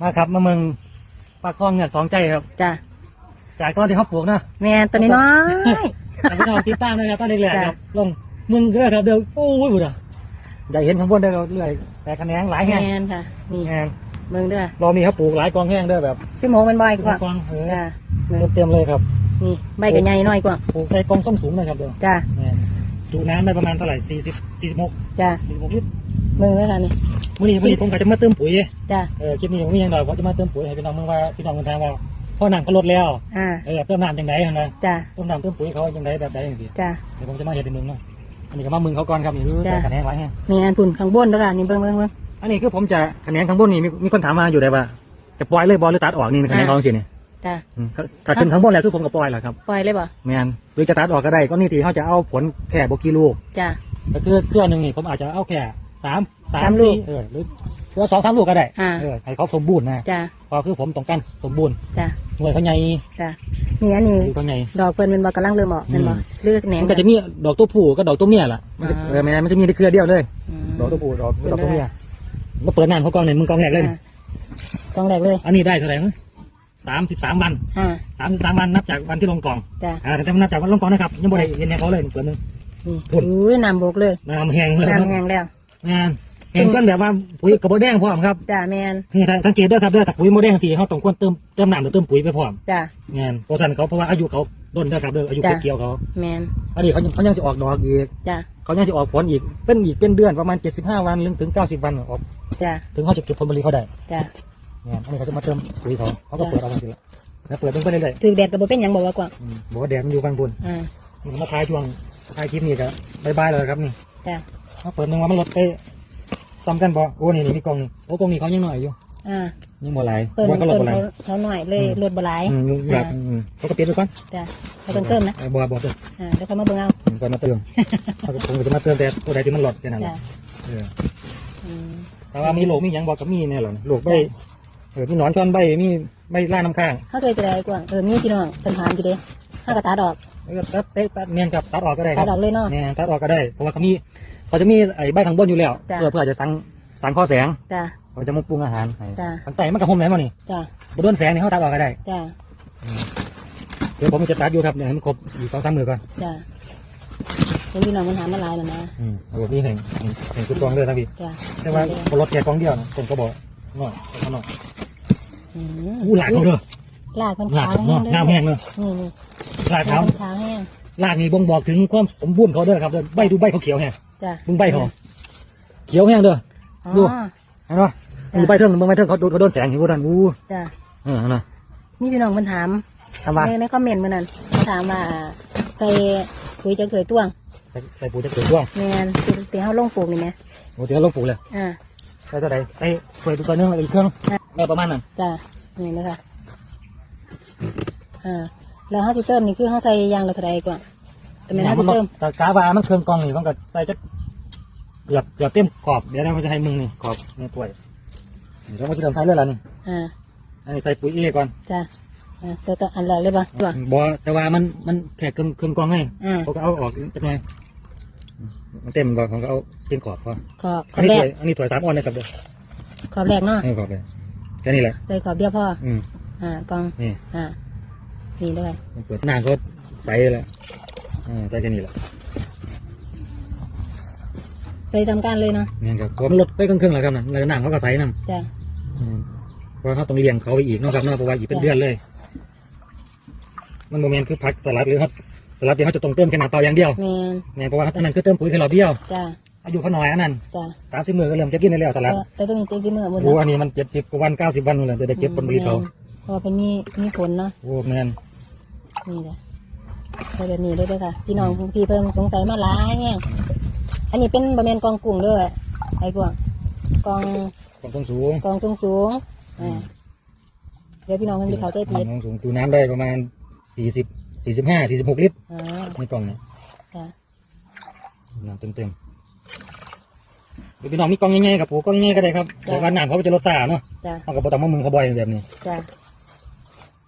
มาครับมาเมืองปากคลองเนี่ยสองใจครับ จ้ะจากตอนที่เขาปลูกนะแม่นตัวนี้น้อยแต่พี่น้องติดตามนะครับตอนเด็กๆจ้ะครับลงมึงเด้อครับเดี๋ยวโอ้ยบุตรอยากเห็นข้างบนได้เราเรื่อยแต่คะแนนหลายแห่งแม่นค่ะนี่แงนเมืองเด้อเรามีเขาปลูกหลายกองแห้งเด้อแบบสิโมงเป็นบ่อยกว่ากองเออจ้ะเมืองเต็มเลยครับ นี่ใบก็ใหญ่น้อยกว่าปลูกใส่กองส้มสูงเลยครับเดี๋ยวจ้ะแม่นดูน้ำได้ประมาณเท่าไหร่สี่สิบสี่สิบหกจ้ะสี่สิบหกลิตรเมืองเด้อค่ะนี่ มื่อนี้มื่อนี้ผมก็จะมาเติมปุ๋ยจ้ะเออคลิปนี้ผมมีอย่างไรผมจะมาเติมปุ๋ยให้พี่น้องเมื่อว่าพี่น้องคนทางว่าพ่อน้ำเขาลดแล้วอ่าเออเติมน้ำจังไดนะจ้ะเติมน้ำเติมปุ๋ยเขาจังไดแบบใดอย่างสิจ้ะเดี๋ยวผมจะมาเห็นในเมืองเนาะอันนี้ก็มาเมืองเขาก่อนครับนี่คือจ้ะคะแนนไว้ฮะนี่อันปุ่นข้างบนเด้อค่ะนี่เบิ่งเบิ่งเบิ่งอันนี้คือผมจะคะแนนข้างบนนี่มีมีคนถามมาอยู่ได้ว่าจะปล่อยเลยบอลหรือตัดออกนี่คะแนนอ่าของสิเนี่ยจ้ะอืมถ้าถ้าขึ้นข้างบนแล้วคือผมก็ปล่อยแหละครับปล่อยเลยบ่แมนหรือจะตัดออกก็ได้ก็นี่ทีเขาจะเอาผลแค่บกี่ลูกจ้ะก็คือเครื่องหนึ่งนี่ผมอาจจะเอาแค่ สามสามลูก สี่เออหรือหรือสองสามลูกก็ได้อ่า เออให้เขาสมบูรณ์นะจ้ะเพอคือผมต้องการสมบูรณ์จ้ะหน่วยเขาใหญ่จ้ะนี่อันนี้ ดูเขาใหญ่ ดอกเพิ่นมันบ่กำลังเริ่มออกนั่นบ่อืม เลือกแหนงมันก็จะมีดอกตัวผู้กับดอกตัวเมียล่ะมันจะอ่าเออแม่นมันจะมีในเครือเดียวเลย อืม ดอกตัวผู้ดอกเป็นดอกตัวได้เมียก็เปิดน้ำเขากองเนี่ยมึงกองแรกเลยนี่อ่ากองแรกเลย อันนี้ได้เท่าไหร่สามสิบสามวันอ่า สามสิบสามวันนับจากวันที่ลงกล่องจ้ะ อ่าแต่นับจากวันลงกล่องนะครับยังบ่ได้เห็นในเขาเลยเปิดนึง นี่พุ่น อุ้ยน้ำบกเลย น้ำแห้งเลยครับน้ำแห้งแล้ว งานแห้งจนแบบว่าปุ๋ยกระบอกแดงพร้อมครับจ้ะแม่นนี่ถ้าสังเกตด้วยครับเด้อถ้าปุ๋ยโมแดงสีเขาต้องควรเติมเติมน้ำหรือเติมปุ๋ยไปพร้อมจ้ะงานเพราะฉะนั้นเขาเพราะว่าอายุเขาด้นเด้อครับเด้ออายุจ้ะเก็บเกี่ยวเขาแม่นอันนี้เขายังเขายังจะออกดอกอีกจ้ะเขายังจะออกผลอีกเป็นอีกเป็นเดือนประมาณเจ็ดสิบห้าวันถึงถึงเก้าสิบวันออกจ้ะถึงเขาจะเก็บผลผลิตเขาได้จ้ะงานอันนี้เขาจะมาเติมปุ๋ยเขาเขาก็จ้ะเปิดเอาไปเลยแล้วเปิดไปเรื่อยถือแดดก็บ่เป็นหยังบอกว่ากว่าๆอืมบอกว่าแดดมันอยู่ฟังบนอ่ามันมาท้ายช่วงท้ายคลิปนี้ก็บายบายเลยครับนี่จ้ะ มาเปิดหนึ่งว่ามันลดไปซ้ำกันบ่โอ้นี่นี่มีกล่องนี่โอ้กล่องนี้เขายังหน่อยอยู่อ่ายังบ่หลายเติมว่าก็ลดเติมบ่หลายเขาเขาหน่อยเลยลดบ่หลายอืมยุ่งยากอืมเขาก็เปลี่ยนไปก่อนจ้ะเขาต้องเติมนะออบ่บ่เติมอ่าเดี๋ยวเขามาเบิ่งเอาอืมก่อนมาเติมเขาก็ผมก็จะมาเติมแต่ตัวใดที่มันลดแค่นั้นแหจ้ะละเอออืมแต่ว่ามีโรคมีหยังบอกกับมีเนี่ยเหรอโรคใบเออมีหนอนช้อนใบมีใบล่าน้ำข้างเขาเคยจะได้กว่าเออมีพี่น้องเป็นถามอยู่เด้ห้ากระตาดอกเออตัดเตะตัดเนียนกับตัดออกก็ได้คตารับดอกเลยเนาะ เนี่ยตัดออกก็ได้เพราะว่าเขามี เขาจะมีไอ้ใบข้างบนอยู่แล้วจ้ะ เพื่อเพื่อจะสังสังข้อแสงจ้ะ เขาจะมาปรุงอาหารให้จ้ะ ข้างใต้มันกับห่มไหนมานี่จ้ะบโดนแสงนี่เขาตัดออกก็ได้จ้ะเดี๋ยวผมจะตัดอยู่ครับเดี๋ยวให้มันครบอยู่สองสามมือก่อนจ้ะเป็นพี่น้องมันถามมาหลายแล้วนะอืมระบบนี้แห่งแห่งแห่งจุดกองเลยนะพี่จ้ะแต่ว่าบนรถแค่กองเดียวนะผมก็บอกหน่อยเอาหน่อยอืมอู้หลากเขาเด้อลากคนหลากขาวเนาะแห้งน้ำแห้งเลยนี่นี่หลากลากเขาคนขาวแห้ง หลากนี่บ่งบอกถึงความสมบูรณ์เขาเด้อครับเด้อใบดูใบเขาเขียวแห้งจ้ะมึงใบเขาเขียวแห้งเด้อ อ๋อดู เห็นปะมึงใบเทิงมึงใบเทิงเขาโดนเขาโดนแสงเห็นบ่ดันอู้จ้ะเออเห็นปะมีพี่น้องมันถามทำว่าในในคอมเมนต์เมื่อนั้นเขาถามว่าใส่ปุ๋ยจะเคยต้วงใส่ใส่ปุ๋ยจะเกิดร่วงแมนตีเขาลงปลูกนี่ไหมโอ้เดี๋ยวลงปลูกเลยอ่า ใส่เท่าไหร่ใส่ปุ๋ยตัวนึงอีกเครื่องเออประมาณนั้น จ้ะนี่นะคะอ่า แล้วเขาสิเติมนี่คือเขาใส่ยางละเท่าไรก่อนแต่ไม่นเขาสิเติมแต่กาวามันเครื่องกองนี่มันก็ใส่จะเกือบเกือบเต็มขอบเดี๋ยวเราจะให้มึงนี่ขอบในถ้วยนี่เราก็จะเติมใส่เลยล่ะนี่อ่าอันนี้ใส่ปุ๋ยเอก่อนจ้ะอ่าตัวตัวอันแรกเลยป่ะตัวบอแต่ว่ามันมันแค่เครื่องเครื่องกรองให้อ่าเขาก็เอาออกจักหน่อยมันเต็มก่อนเขาก็เอาเต็มขอบพอขอบขอัอนบนี้แรถกวยอันนี้ถวยสามออนนะครับเด้อขอบแรกเนาะให้ขอบเลยแค่นี้แหละใส่ขอบเดียวพออืมอ่ากองนี่อ่า นี่ด้วยมันเปิดหน้าก็ใสเลยอ่าใส่แค่นี้แหละใส่จำการเลยเนาะนี่ครับผมนลดไปครึ่งๆแล้วครับนะแล้วหน้าเขาก็ใสน้ำจ้ะอืมเพราะเขาต้องเลี้ยงเขาไปอีกเนาะครับเนาะเพราะว่าอีกเป็นเดือนเลย มันโมเมนต์คือผักสลัดหรือเขาสลัดเดียวเขาจะต้องเติมแค่น้ำเปล่าอย่างเดียวแมนเนี่ยเพราะว่าอันนั้นคือเติมปุ๋ยแค่รอบเดียวจ้ะอายุเขาน้อยอันนั้นจ้ะสามสิบมือก็เริ่มจะกินได้แล้วสลัดแต่แต่ตัวนี้เจ็ดสิบเมื่อหมดโอ้อันนี้มันเจ็ดสิบกว่าวันเก้าสิบวันนู่นแหละจะได้เก็บผลผลิตเขาเพราะว่าเป็นมีมีผลเนาะโอ้แมน นี่แหละใส่แบบนี้เลยเด้วยค่ะ พี่น้องพี่เพิ่งสงสัยมาหลายแห้งอันนี้เป็นบะเมนกองกุ้งเลยไอ้กวางกองความต้องสูงกองสูงสูงๆอ่าเดี๋ยวพี่น้องเพิ่งไปเขาใจผิดความสูงตูน้ำได้ประมาณสี่สิบสี่สิบห้าสี่สิบหกลิตรอ่าในกล่องเนี่ยจ้ะน้ำเต็มเต็มๆเดี๋ยวพี่น้องมีกล่องง่ายๆกับปูกล่องง่ายๆก็ได้ครับแต่ว่าน้ำเขาก็จะลดซ่าเนาะจ้ะเขาก็บอต้องมามึงเขาบ่อยแบบนี้จ้ะ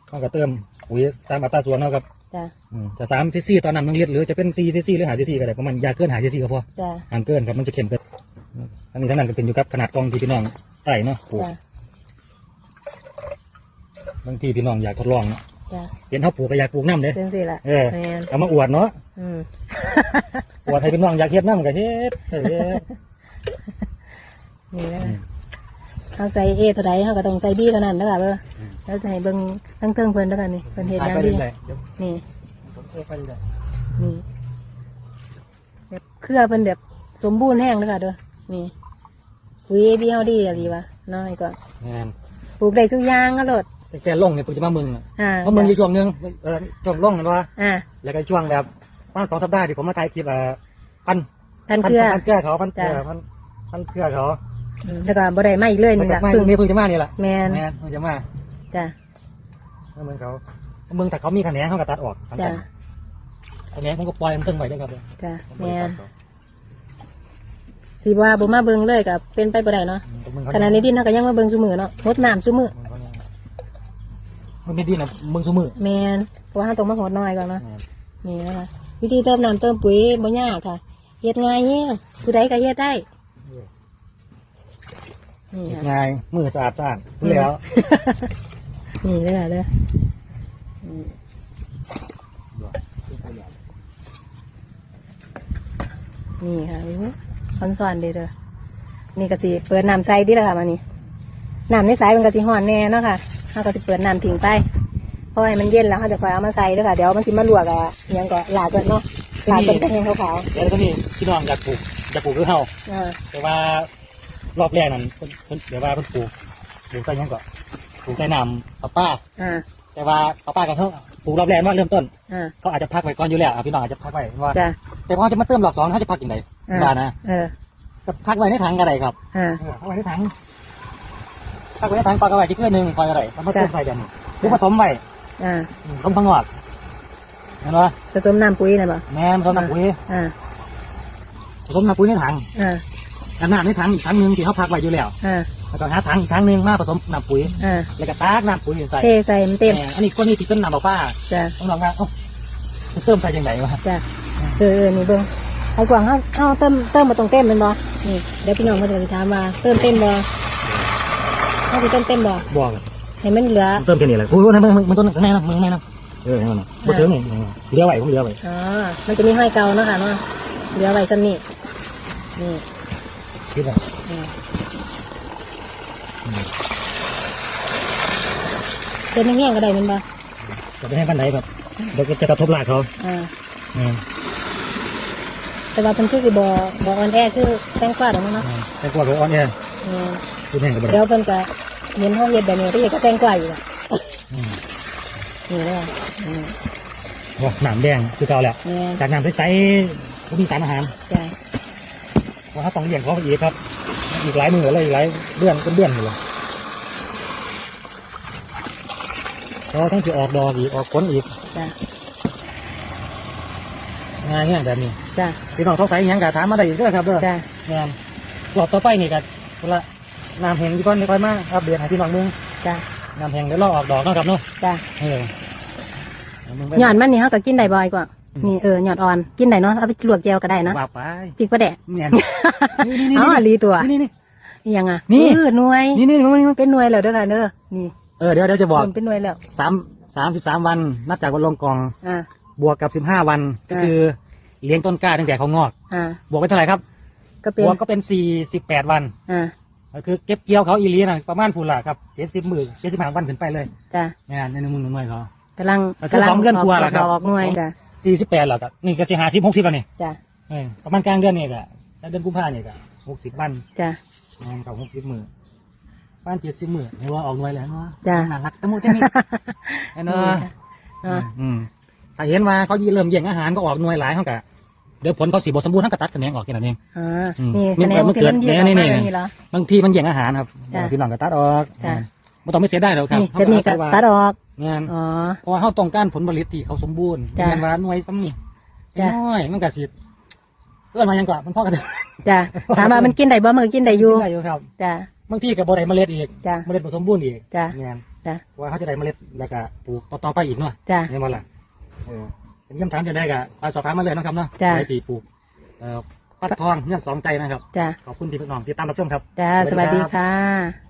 เขาก็เติม ปุ๋ยตามอัตราส่วนเนาะครับจ้ะอืมจะสามซีซีตอนน้ำหนึ่งลิตรหรือจะเป็นซีซีซีหรือหาซีซีก็ได้ประมาณอยาเกินหาซีซีก็พอจ้ะห้ามเกินครับมันจะเค็มเกินอันนี้ทั้งนั้นก็เป็นอยู่กับขนาดกล่องที่พี่น้องใส่เนาะปลูกจ้ะบางทีพี่น้องอยากทดลองเนาะจ้ะเห็นเขาปลูกก็อยากปลูกน้ำเด้เป็นสิล่ะเออแมนเอามาอวดเนาะอืมอวดให้พี่น้องอยากเฮ็ดน้ำก็เฮ็ดเออนี่นะอืม เขาใส่เอเท่าไรเขาก็ต้องใส่บีเท่านั้นเด้อค่ะเบ้ออม แล้วจะให้เบิ่งทั้งเทิงเพิ่นเด้อค่ะนี่เพิ่นเฮ็ดหยังไปดีเรื่อยๆเดี๋ยวนี่ ผมเทไปเรื่อยนี่แบบเครือเป็นแบบสมบูรณ์แห้งเลยค่ะเด้อนี่ปุ๋ยเอบีเฮาดีอะไรวะน้อยก่อนๆงานปลูกได้ทุกอย่างก็โลดแต่แกลงเนี่ยผมจะมาเมืองอะอ่ามาเมืองอยู่ช่วงหนึงเออช่วงลงนั่นว่าอ่าแล้วก็ช่วงแบบประมาณสองสัปดาห์ที่ผมมาถ่ายคลิปเอ่อพันพันเครือ พันเครือเขาพันเครือจ้ะ พันพันเครือเขาอืมแล้วก็บ่ได้มาอีกเลยแล้วนี่ก็ล่ะมาเพึ่งนี่เพิ่งจะมานี่แหละแมนแม่นเพิ่งจะมา จ้ะมาเมืองเขาเมืองแต่เขามีคะแนนเขาก็ตัดออกจ้ะคะแนนผมก็ปล่อยมันตึงไว้ด้วยครับจ้ะผมแมบ่ได้นตัดออกสิว่าบ่มาเบิ่งเลยก็เป็นไปบ่ได้เนาะอืมเมืองเขาขณะในดินเฮาก็ยังมาเบิ่งซุมื้อเนาะรดน้ำซุมื้อมันไม่ดีนะเมืองสมือแมนเพราะว่าเราต้องมาหดน้อยก่อนเนาะแม่นนี่นะคะวิธีเติมน้ำเติมปุ๋ยบ่ยากค่ะเฮ็ดง่ายเนี่ยผู้ใดก็เฮ็ดได้นี่ค่ะง่ายมือสะอาดสะอาดแล้ว นี่เลยค่ะเด้ออืมนี่ค่ะอู้คอนซอนเด้อเด้อนี่ก็สิเปิดน้ำใส่ดิละค่ะมานี่น้ำในสายมันก็สิห่อนแน่เนาะค่ะเราก็สิเปิดน้ำทิ้งไปเพราะให้มันเย็นแล้วเราจะค่อยเอามาใส่เด้อค่ะเดี๋ยวมันสิมาลวกอะอิหยังก็หลาก่อนเนาะหลาก่อนก็แห้งขาวแล้วก็นี่พี่น้องอยากปลูกอยากปลูกคือเฮาๆอ่าแต่ว่ารอบแรกนั่นเพิ่นเพิ่นเดี๋ยวว่าเพิ่นปลูกปลูกใต้หยังก็ปลูก ใต้น้ำปลาป้า อ่าแต่ว่าปลาป้ากับเขาปลูกรอบแรกว่าเริ่มต้น อ่าเขาอาจจะพักไว้ก่อนอยู่แล้วอะพี่น้องอาจจะพักไว้ว่า จ้ะแต่พอจะมาเติมรอบสองเขาจะพักยังไงอ่าว่านะเออก็พักไว้ในถังก็ได้ครับอ่าเออพักไว้ในถังพักไว้ในถังปลากระไว้ที่เครื่องหนึ่งคอยอะไรแล้วมาเติมจ้ะใส่เดี๋ยวนี้หรือผสมไว้อ่าอืมต้มทั้งหมดเห็นปะผสมน้ำปุ๋ยนะบ่แม่ผสมน้ำปุ๋ยอ่าผสมน้ำปุ๋ยในถังอ่าแล้วน้ำในถังอีกถังหนึ่งที่เขาพักไว้อยู่แล้ว อ่า แล้วก็หาถังอีกถังหนึ่งมาผสมน้ำปุ๋ย อ่าแล้วก็ตากน้ำปุ๋ยใส่เทใส่มันเต็มแหอันนี้คนนี้ที่เป็นน้ำปลาป้าจ้ะต้องลองว่าเอ้าจะเติมใส่ยังไงวะจ้ะเออเออนี่เบิ่งไอ้กวางเฮาเฮาเติมเติมมาตรงเต็มแม่นบ่นี่เดี๋ยวพี่น้องมาจะถามว่าเติมเต็มบ่เฮาสิเติมเต็มบ่บอกให้มันเหลือเติมแค่นี้แหละโอ้ยมันมันมันต้นข้างในนะมึงข้างในนะเออข้างในนะบ่ถึงนี่เหลือไว้ผมเหลือไว้อ๋อมันจะมีห้อยเก่าเนาะค่ะเนาะเหลือไว้ซำนี้นี่คิดว่า อ่า เป็นแห้งๆก็ได้แม่นบ่จะไปให้บ้านไหนครับเดี๋ยวจะกระทบหลากเขาอ่า อืมแต่ว่าเพิ่นคือสิบ่บ่อ่อนแอคือแตงกวาดอกมั้งเนาะแต่กลัวเขาอ่อนเนี่ยอืมพูดแห้งกับบ่ได้เดี๋ยวเพิ่นก็เห็นเฮาเฮ็ดแบบนี้ก็อยากจะแต่งกว่าอยู่ล่ะอืมนี่แหละอืมโอ้หนามแดงคือเก่าแล้ว แม่นจากน้ำใสๆก็มีสารอาหารจ้ะเพราะเขาต้องเลี้ยงเขาอีกครับ อีกหลายมือเลยอีกหลายเดือนเป็นเดือนอยู่เลย เขาทั้งที่ออกดอกอีกออกผลอีกจ้ะงานเงี้ยแบบนี้จ้ะพี่น้องต้องใส่ยังกะถามมาได้อีกเด้อครับเด้อจ้ะงานรอบต่อไปนี่ก็คนละน้ำแห้งที่ก้อนไม่ค่อยมากอัปเดตให้พี่น้องมึงจ้ะน้ำแห้งเดี๋ยวรอออกดอกเนาะครับเนาะจ้ะเออมึงไปหยอดมันนี่เฮาก็กินได้บ่อยกว่านี่เออหยอดอ่อนกินได้เนาะเอาไปลวกแจวก็ได้เนาะว่าไปพริกปลาแดกเมียนนี่นี่อ๋อลีตัวนี่นี่อีหยังอะนี่เออหน่วยนี่นี่นี่นี่เป็นหน่วยแล้วเด้อค่ะเด้อนี่ เออเดี๋ยวเดี๋ยวจะบอกเป็นหน่วยแล้ว สามสามสิบสามวัน นับจากวันลงกอง อ่า บวกกับสิบห้าวัน ก็อ่า คือเลี้ยงต้นกล้าตั้งแต่เขางอก อ่า บวกเป็นเท่าไหร่ครับ ก็เป็บนวกก็เป็นสี่สิบแปดวัน อ่า ก็คือเก็บเกี่ยวเขาอีเลียนะประมาณพูนละครับเจ็ดสิบมือเจ็ดสิบห้าวันขึ้นไปเลยจ้ะงานในหนึ่งมือหนึ่งหน่วยเขา กำลังก็คือสองเดือนกว่าแล้วครับ ออกหน่วยจ้ะ สี่สิบแปดแล้วก็นี่ก็จะหาสิบหกสิบแล้วนี่จ้ะ เออประมาณกลางเดือนนี่ก็แล้วเดือนกุมภาเนี่ยก็หกสิบวันจ้ะงานเขาหกสิบมือ บ้านเจ็ดสิบมือเห็นว่าออกหน่วยแล้วเนาะจ้ะ น่ารักตะมุตะมิเห็นเนาะอ่าอืมถ้าเห็นว่าเขาเริ่มแย่งอาหารก็ออกหน่วยหลายเขากะเดี๋ยวผลเขาสีบสมบูรณ์เขาก็ตัดคะแนนออกแค่นั้นเอง อ่าอืมนี่มันคะแนนมันที่มันเกิยืดดออกนี่มานี่แบบนี้เหรอ บางทีมันแย่งอาหารครับจ้ะพี่น้องก็ตัดออกจ้ะ ไม่ต้องไม่เสียได้หรอกครับนี่แบบนี้ก็เขาเอาใส่ว่าตัดออก งานอ๋อ เพราะว่าเขาต้องการผลผลิตที่เขาสมบูรณ์จ้ะงานว่าหน่วยซ้ำนี่จ้ะ น้อยมันก็สิเอื้อนมายังกว่ามันพ่อกันจ้ะถามว่ามันกินได้บ่มันก็กินได้อยู่ ได้อยู่ครับ จ้ะ บางทีกับบได้เมล็ดอีกจ้ะเมล็ดผสมบูรณ์อีกจ้ะงานจ้ะ ว่าเขาจะได้เมล็ดแล้วก็ปลูกต่อๆไปอีกเนาะจ้ะเนี่ยมาละเออเป็นคำถามจะได้กะไปสอบถามมาเลยนะครับเนาะจ้ะไปตีปลูกเอ่อปัดทองเนี่ยสองใจนะครับ จ้ะ ขอบคุณที่พี่น้องที่ตามรับชมครับ จ้ะ สวัสดีค่ะ